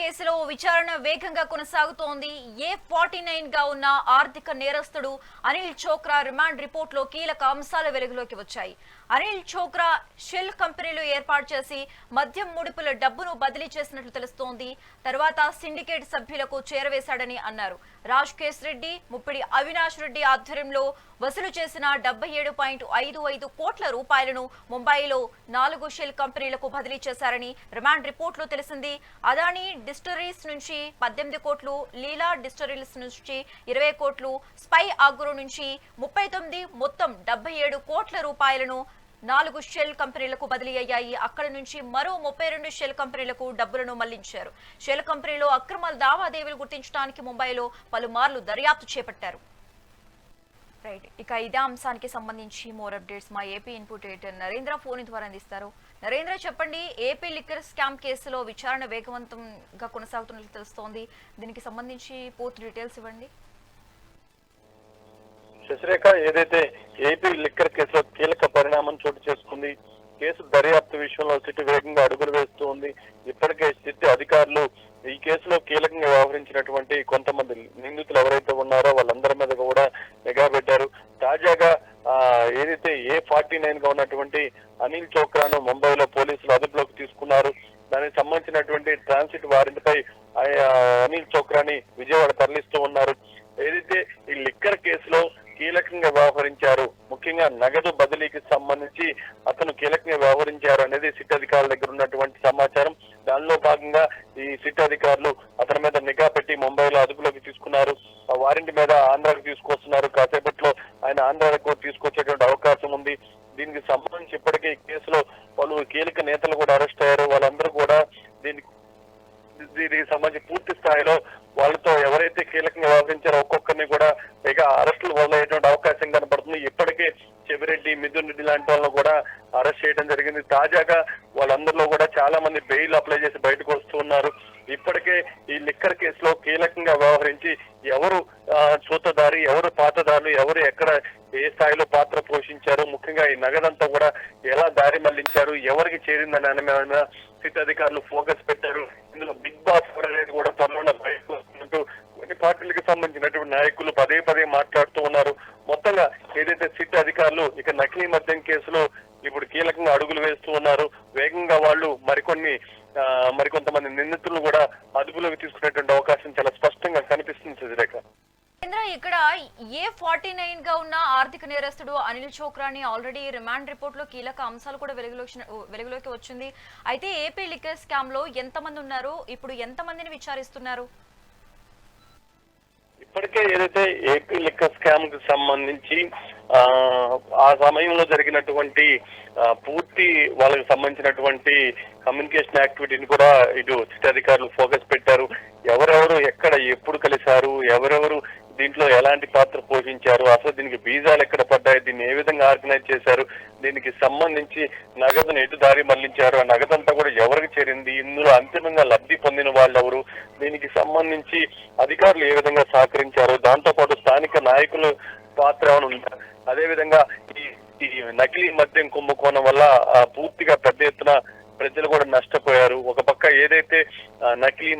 కేసులో విచారణ వేగంగా కొనసాగుతోంది. ఏ ఫార్టీ నైన్గా ఉన్న ఆర్థిక నేరస్తుడు అనిల్ చోక్రా రిమాండ్ రిపోర్ట్లో కీలక అంశాలు వెలుగులోకి వచ్చాయి. అనిల్ చోక్రా షెల్ కంపెనీలు ఏర్పాటు చేసి మద్యం ముడుపుల డబ్బును బదిలీ చేసినట్లు తెలుస్తోంది. తర్వాత సిండికేట్ సభ్యులకు చేరవేశాడని అన్నారు. రాజ్ కేశ్ రెడ్డి ముప్పిడి అవినాష్ రెడ్డి ఆధ్వర్యంలో వసూలు చేసిన డెబ్బై ఏడు పాయింట్ ఐదు ఐదు కోట్ల రూపాయలను ముంబైలో నాలుగు షెల్ కంపెనీలకు బదిలీ చేశారని రిమాండ్ రిపోర్టులో తెలిసింది. అదానీ డిస్టరీస్ నుంచి పద్దెనిమిది కోట్లు లీలా డిస్టరీస్ నుంచి ఇరవై కోట్లు స్పై ఆగ్రో నుంచి ముప్పై తొమ్మిది మొత్తం డెబ్బై ఏడు కోట్ల రూపాయలను నాలుగు షెల్ కంపెనీలకు బదిలీ అయ్యాయి. అక్కడ నుంచి మరో ముప్పై రెండు షెల్ కంపెనీలకు డబ్బులను మళ్ళించారు. షెల్ కంపెనీలో అక్రమ లావాదేవీలు గుర్తించడానికి ముంబైలో పలుమార్లు దర్యాప్తు చేపట్టారు. రైట్. ఇక ఇదే అంశానికి సంబంధించి మోర్ అప్డేట్స్ మా AP input editor Narendra phone ద్వారా అందిస్తారు. నరేంద్ర చెప్పండి ఏపీ లిక్కర్ స్కామ్ కేసులో విచారణ వేగవంతంగా కొనసాగుతున్నట్లు తెలుస్తోంది. దీనికి సంబంధించి పూర్తి డీటెయిల్స్ ఇవ్వండి. శశిరేఖ ఏదైతే ఏపీ లిక్కర్ కేసులో కీలక పరిణామం చోటు చేసుకుంది కేసు దర్యాప్తు విషయంలో సిట్ వేగంగా అడుగులు వేస్తూ ఉంది ఇప్పటికే సిట్ అధికారులు ఈ కేసులో కీలకంగా వ్యవహరించినటువంటి కొంతమంది నిందితులు ఎవరైతే ఉన్నారో వాళ్ళందరి మీద కూడా నిఘా పెట్టారు తాజాగా ఆ, ఏదైతే ఏ ఫార్టీ ఉన్నటువంటి అనిల్ చోక్రాను ముంబైలో పోలీసులు అదుపులోకి తీసుకున్నారు. దానికి సంబంధించినటువంటి ట్రాన్సిట్ వారెంట్ పై అనిల్ చోక్రాని విజయవాడ తరలిస్తూ ఉన్నారు. ఏదైతే ఈ లిక్కర్ కేసులో కీలకంగా వ్యవహరించారు ముఖ్యంగా నగదు బదిలీకి సంబంధించి అతను కీలకంగా వ్యవహరించారు అనేది సిట్ అధికారుల దగ్గర ఉన్నటువంటి సమాచారం. దానిలో భాగంగా ఈ సిట్ అధికారులు అతని మీద నిఘా పెట్టి ముంబైలో అదుపులోకి తీసుకున్నారు. ఆ వారెంట్ మీద ఆంధ్రాకు తీసుకొస్తున్నారు. కాసేపట్లో ఆయన ఆంధ్రాకు తీసుకొచ్చేటువంటి పలువురు కీలక నేతలు వాళ్ళందరిలో కూడా చాలా మంది బెయిల్ అప్లై చేసి బయటకు వస్తూ ఉన్నారు. ఇప్పటికే ఈ లిక్కర్ కేసులో కీలకంగా వ్యవహరించి ఎవరు ఆ, సూతదారి ఎవరు పాతదారులు ఎవరు ఎక్కడ ఏ స్థాయిలో పాత్ర పోషించారు ముఖ్యంగా ఈ నగదంతా కూడా ఎలా దారి మళ్ళించారు ఎవరికి చేరిందని అనే మీద సిట్ అధికారులు ఫోకస్ పెట్టారు. ఇందులో బిగ్ బాస్ కూడా అనేది కూడా త్వరలో బయటకు వస్తున్నట్టు కొన్ని పార్టీలకు సంబంధించినటువంటి నాయకులు పదే పదే మాట్లాడుతూ ఉన్నారు. మొత్తంగా ఏదైతే సిట్ అధికారులు ఇక నకిలీ మద్యం కేసులో ఇప్పుడు కీలకంగా అడుగులు వేస్తూ ఉన్నారు. వేగంగా వాళ్ళు మరికొన్ని మరికొంతమంది నిందితులను కూడా అదుపులోకి తీసుకునేటువంటి అవకాశం చాలా స్పష్టంగా కనిపిస్తుంది కేంద్ర ఇక్కడ ఏ ఫార్టీ నైన్గా ఉన్న ఆర్థిక నేరస్తుడు అనిల్ చోక్రాని ఆల్రెడీ రిమాండ్ రిపోర్ట్లో కీలక అంశాలు కూడా వెలుగులోకి వెలుగులోకి వచ్చింది. అయితే ఏపీ లిక్కర్ స్కామ్లో ఎంతమంది ఉన్నారు? ఇప్పుడు ఎంతమందిని విచారిస్తున్నారు? ఇప్పటికే ఏదైతే ఏపీ లిక్కర్ స్కామ్కి సంబంధించి ఆ, ఆ సమయంలో జరిగినటువంటి పూర్తి వాళ్ళకి సంబంధించినటువంటి కమ్యూనికేషన్ యాక్టివిటీని కూడా ఇటు సిటీ అధికారులు ఫోకస్ పెట్టారు. ఎవరెవరు ఎక్కడ ఎప్పుడు కలిశారు ఎవరెవరు దీంట్లో ఎలాంటి పాత్ర పోషించారు అసలు దీనికి బీజాలు ఎక్కడ పడ్డాయి దీన్ని ఏ విధంగా ఆర్గనైజ్ చేశారు దీనికి సంబంధించి నగదును ఎటు దారి మళ్ళించారు ఆ నగదంతా కూడా ఎవరికి చేరింది ఇందులో అంతిమంగా లబ్ధి పొందిన వాళ్ళు ఎవరు దీనికి సంబంధించి అధికారులు ఏ విధంగా సహకరించారు దాంతో పాటు స్థానిక నాయకులు పాత్ర ఏమైనా ఉందా? అదేవిధంగా ఈ ఈ నకిలీ మద్యం కుంభకోణం వల్ల పూర్తిగా పెద్ద ఎత్తున ప్రజలు కూడా నష్టపోయారు. ఒక పక్క ఏదైతే నకిలీ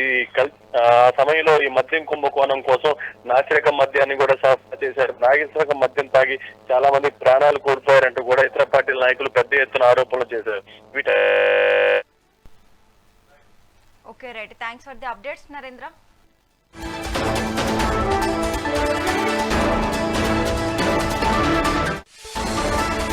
ఈ కల్ ఆ సమయంలో ఈ మద్యం కుంభకోణం కోసం నాసిరకం మద్యాన్ని కూడా సరఫరా చేశారు. నాగేశ్వరకం మద్యం తాగి చాలా మంది ప్రాణాలు కోల్పోయారంటూ కూడా ఇతర పార్టీల నాయకులు పెద్ద ఎత్తున ఆరోపణలు చేశారు. వీట okay right. Thanks for the updates Narendra.